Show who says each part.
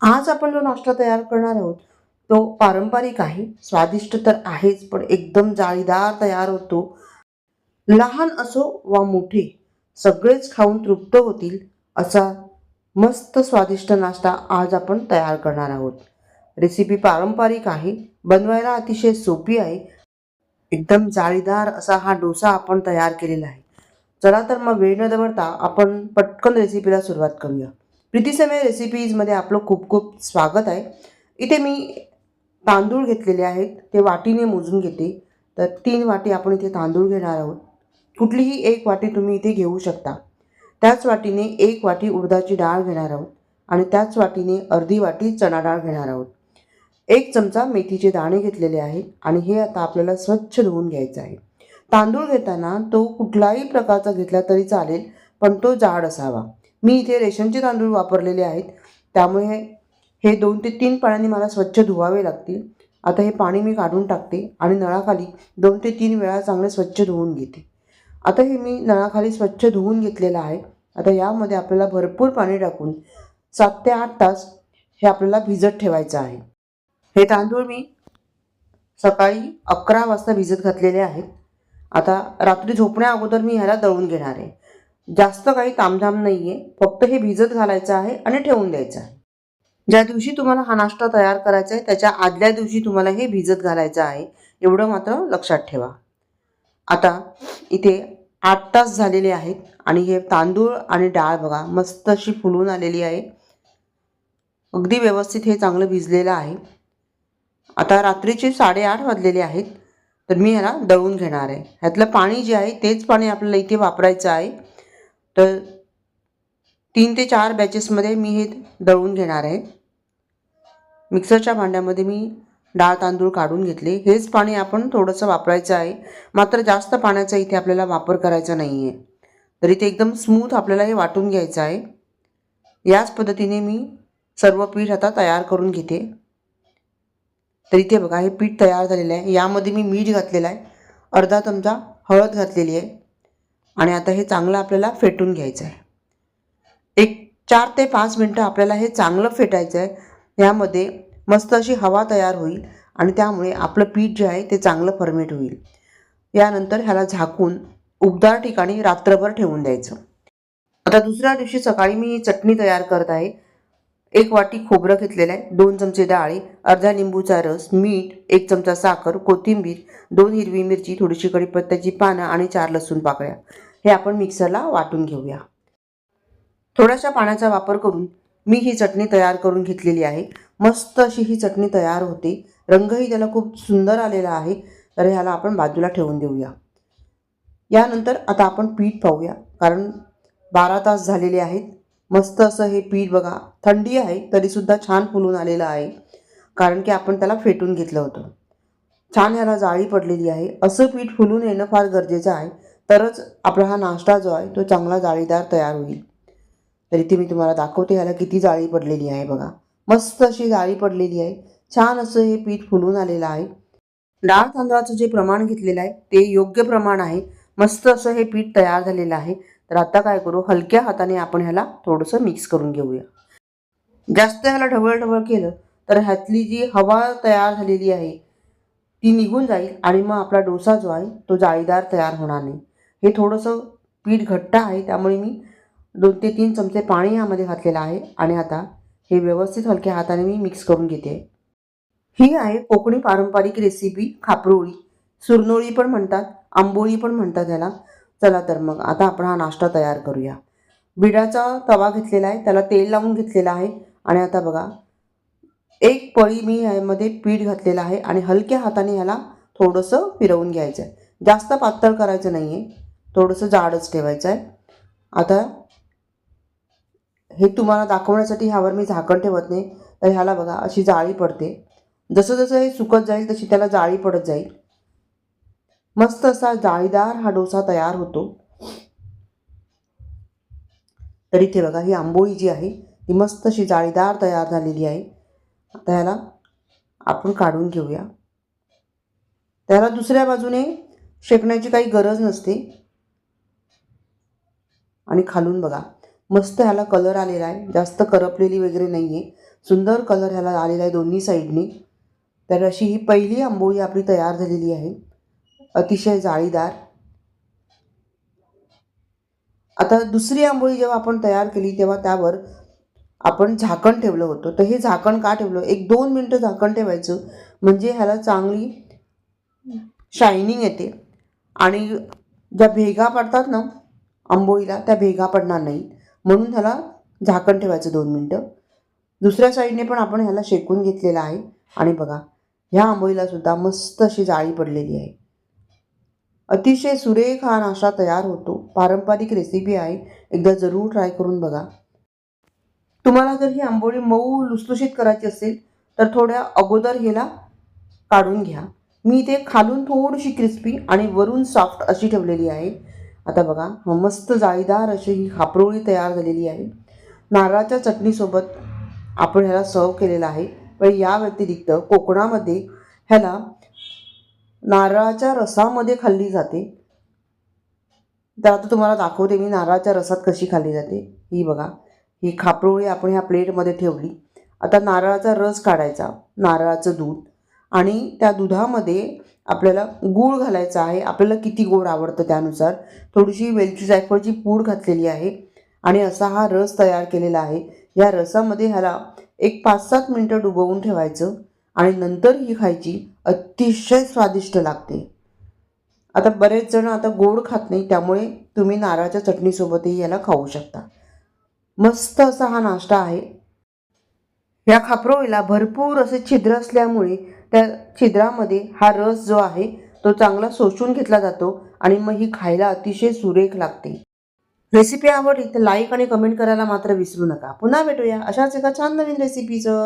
Speaker 1: आज आपण जो नाश्ता तयार करणार आहोत तो पारंपरिक आहे स्वादिष्ट तर आहेच पण एकदम जाळीदार तयार होतो. लहान असो वा मोठे सगळेच खाऊन तृप्त होतील असा मस्त स्वादिष्ट नाश्ता आज आपण तयार करणार आहोत. रेसिपी पारंपरिक आहे बनवायला अतिशय सोपी आहे. एकदम जाळीदार असा हा डोसा आपण तयार केलेला आहे. चला तर मग वेळ न दवडता आपण पटकन रेसिपीला सुरुवात करूया. प्रीतीसमय रेसिपीजमध्ये आपलं खूप खूप स्वागत आहे. इथे मी तांदूळ घेतलेले आहेत. ते वाटीने मोजून घेते. तर तीन वाटी आपण इथे तांदूळ घेणार आहोत. कुठलीही एक वाटी तुम्ही इथे घेऊ शकता. त्याच वाटीने एक वाटी उडदाची डाळ घेणार आहोत आणि त्याच वाटीने अर्धी वाटी चणा डाळ घेणार आहोत. एक चमचा मेथीचे दाणे घेतलेले आहेत आणि हे आता आपल्याला स्वच्छ धुवून घ्यायचं आहे. तांदूळ घेताना तो कुठलाही प्रकारचा घेतला तरी चालेल पण तो जाड असावा. मी इथे रेशनचे तांदूळ वापरलेले आहेत. त्यामुळे हे दोन ते तीन पाण्याने मला स्वच्छ धुवावे लागतील. आता हे पाणी मी काढून टाकते आणि नळाखाली दोन ते तीन वेळा चांगले स्वच्छ धुवून घेते. आता हे मी नळाखाली स्वच्छ धुवून घेतलेलं आहे. आता यामध्ये आपल्याला भरपूर पाणी टाकून सात ते आठ तास हे आपल्याला भिजत ठेवायचं आहे. हे तांदूळ मी सकाळी अकरा वाजता भिजत घातलेले आहेत. आता रात्री झोपण्या अगोदर मी ह्याला दळून घेणार आहे. जास्त काही तामझाम नाही आहे फक्त हे भिजत घालायचं आहे आणि ठेवून द्यायचं आहे. ज्या दिवशी तुम्हाला हा नाश्ता तयार करायचा आहे त्याच्या आदल्या दिवशी तुम्हाला हे भिजत घालायचं आहे एवढं मात्र लक्षात ठेवा. आता इथे आठ तास झालेले आहेत आणि हे तांदूळ आणि डाळ बघा मस्त अशी फुलून आलेली आहे. अगदी व्यवस्थित हे चांगलं भिजलेलं आहे. आता रात्रीचे साडेआठ वाजलेले आहेत तर मी ह्याला दळून घेणार आहे. ह्यातलं पाणी जे आहे तेच पाणी आपल्याला इथे वापरायचं आहे. तर तीन ते चार बॅचेसमध्ये मी हे दळून घेणार आहे. मिक्सरच्या भांड्यामध्ये मी डाळ तांदूळ काढून घेतले. हेच पाणी आपण थोडंसं वापरायचं आहे. मात्र जास्त पाण्याचा इथे आपल्याला वापर करायचा नाही आहे तर इथे एकदम स्मूथ आपल्याला हे वाटून घ्यायचं आहे. याच पद्धतीने मी सर्व पीठ आता तयार करून घेते. तर इथे बघा हे पीठ तयार झालेलं आहे. यामध्ये मी मीठ घातलेलं आहे. अर्धा चमचा हळद घातलेली आहे. आणि आता हे चांगलं आपल्याला फेटून घ्यायचं आहे एक चार ते पाच मिनटं आपल्याला हे चांगलं फेटायचं आहे यामध्ये मस्त अशी हवा तयार होईल आणि त्यामुळे आपलं पीठ जे आहे ते चांगलं फर्मेट होईल. यानंतर ह्याला झाकून उबदार ठिकाणी रात्रभर ठेवून द्यायचं. आता दुसऱ्या दिवशी सकाळी मी चटणी तयार करत आहे. एक वाटी खोबरं घेतलेलं आहे दोन चमचे डाळी अर्धा लिंबूचा रस मीठ एक चमचा साखर कोथिंबीर दोन हिरवी मिरची थोडीशी कढीपत्त्याची पानं आणि चार लसूण पाकळ्या. हे आपण मिक्सरला वाटून घेऊया. थोड्याशा पाण्याचा वापर करून मी ही चटणी तयार करून घेतलेली आहे. मस्त अशी ही चटणी तयार होते. रंगही त्याला खूप सुंदर आलेला आहे. तर ह्याला आपण बाजूला ठेवून देऊया. यानंतर आता आपण पीठ पाहूया कारण बारा तास झालेले आहेत. मस्त असं हे पीठ बघा. थंडी आहे तरीसुद्धा छान फुलून आलेलं आहे. कारण की आपण त्याला फेटून घेतलं होतं. छान ह्याला जाळी पडलेली आहे. असं पीठ फुलून येणं फार गरजेचं आहे. तरच आपला हा नाश्ता जो आहे तो चांगला जाळीदार तयार होईल. तरी ती मी तुम्हाला दाखवते ह्याला किती जाळी पडलेली आहे बघा. मस्त अशी जाळी पडलेली आहे. छान असं हे पीठ फुलून आलेलं आहे. डाळ तांदळाचं जे प्रमाण घेतलेलं आहे ते योग्य प्रमाण आहे. मस्त असं हे पीठ तयार झालेलं आहे. तर आता काय करू? हलक्या हाताने आपण ह्याला थोडंसं मिक्स करून घेऊया. जास्त ह्याला ढवळ ढवळ केलं तर ह्यातली जी हवा तयार झालेली आहे ती निघून जाईल आणि मग आपला डोसा जो आहे तो जाळीदार तयार होणार नाही. हे थोडंसं पीठ घट्ट आहे त्यामुळे मी दोन ते तीन चमचे पाणी यामध्ये घातलेलं आहे आणि आता हे व्यवस्थित हलक्या हाताने मी मिक्स करून घेते. ही आहे कोकणी पारंपरिक रेसिपी खापरोळी. सुरनोळी पण म्हणतात आंबोळी पण म्हणतात ह्याला. चला तर मग आता आपण हा नाश्ता तयार करूया. बिडाचा तवा घेतलेला आहे त्याला तेल लावून घेतलेलं आहे. आणि आता बघा एक पळी मी यामध्ये पीठ घातलेलं आहे आणि हलक्या हाताने ह्याला थोडंसं फिरवून घ्यायचं आहे जास्त पातळ करायचं नाही आहे थोडंसं जाडच ठेवायचं आहे आता हे तुम्हाला दाखवण्यासाठी ह्यावर मी झाकण ठेवत नाही. तर ह्याला बघा अशी जाळी पडते. जसं जसं हे सुकत जाईल तशी त्याला जाळी पडत जाईल. मस्त असा जाळीदार हा डोसा तयार होतो. तर इथे बघा ही आंबोळी जी आहे ती मस्त अशी जाळीदार तयार झालेली आहे. आता ह्याला आपण काढून घेऊया. त्याला दुसऱ्या बाजूने शेकण्याची काही गरज नसते. आणि खालून बघा मस्त ह्याला कलर आलेला आहे. जास्त करपलेली वगैरे नाही आहे सुंदर कलर ह्याला आलेला आहे दोन्ही साईडने. तर अशी ही पहिली आंबोळी आपली तयार झालेली आहे. अतिशय जाळीदार. आता दुसरी आंबोळी जेव्हा आपण तयार केली तेव्हा त्यावर आपण झाकण ठेवलं होतं. तर हे झाकण का ठेवलं? एक दोन मिनटं झाकण ठेवायचं म्हणजे ह्याला चांगली शायनिंग येते. आणि ज्या भेगा पडतात ना आंबोळीला त्या भेगा पडणार नाहीत. म्हणून ह्याला झाकण ठेवायचं दोन मिनटं. दुसऱ्या साईडने पण आपण ह्याला शेकून घेतलेलं आहे. आणि बघा ह्या आंबोळीला सुद्धा मस्त अशी जाळी पडलेली आहे. अतिशय सुरेख हा नाश्ता तयार होतो. पारंपरिक रेसिपी आहे. एकदा जरूर ट्राय करून बघा. तुम्हाला जर ही आंबोळी मऊ लुसलुशीत करायची असेल तर थोड्या अगोदर हिला काढून घ्या. मी इथे खालून थोडीशी क्रिस्पी आणि वरून सॉफ्ट अशी ठेवलेली आहे. आता बघा मस्त जाळीदार अशी ही खापरोळी तयार झालेली आहे. नारळाच्या चटणीसोबत आपण ह्याला सर्व केलेला आहे. पण या व्यतिरिक्त कोकणामध्ये ह्याला नारळाच्या रसामध्ये खाल्ली जाते. तर आता तुम्हाला दाखवते मी नारळाच्या रसात कशी खाल्ली जाते. ही बघा ही खापरोळी आपण ह्या प्लेटमध्ये ठेवली. आता नारळाचा रस काढायचा नारळाचं दूध. आणि त्या दुधामध्ये आपल्याला गूळ घालायचा आहे. आपल्याला किती गोड आवडतं त्यानुसार. थोडीशी वेलची जायफळची पूड घातलेली आहे. आणि असा हा रस तयार केलेला आहे. या रसामध्ये ह्याला एक पाच सात मिनटं डुबवून ठेवायचं. आणि नंतर ही खायची अतिशय स्वादिष्ट लागते. आता बरेच जण आता गोड खात नाही त्यामुळे तुम्ही नारळाच्या चटणीसोबतही याला खाऊ शकता. मस्त असा हा नाश्ता आहे. या खापरोळीला भरपूर असे छिद्र असल्यामुळे त्या छिद्रामध्ये हा रस जो आहे तो चांगला शोषून घेतला जातो आणि मग ही खायला अतिशय सुरेख लागते. रेसिपी आवडली तर लाईक आणि कमेंट करायला मात्र विसरू नका. पुन्हा भेटूया अशाच एका छान नवीन रेसिपीचं.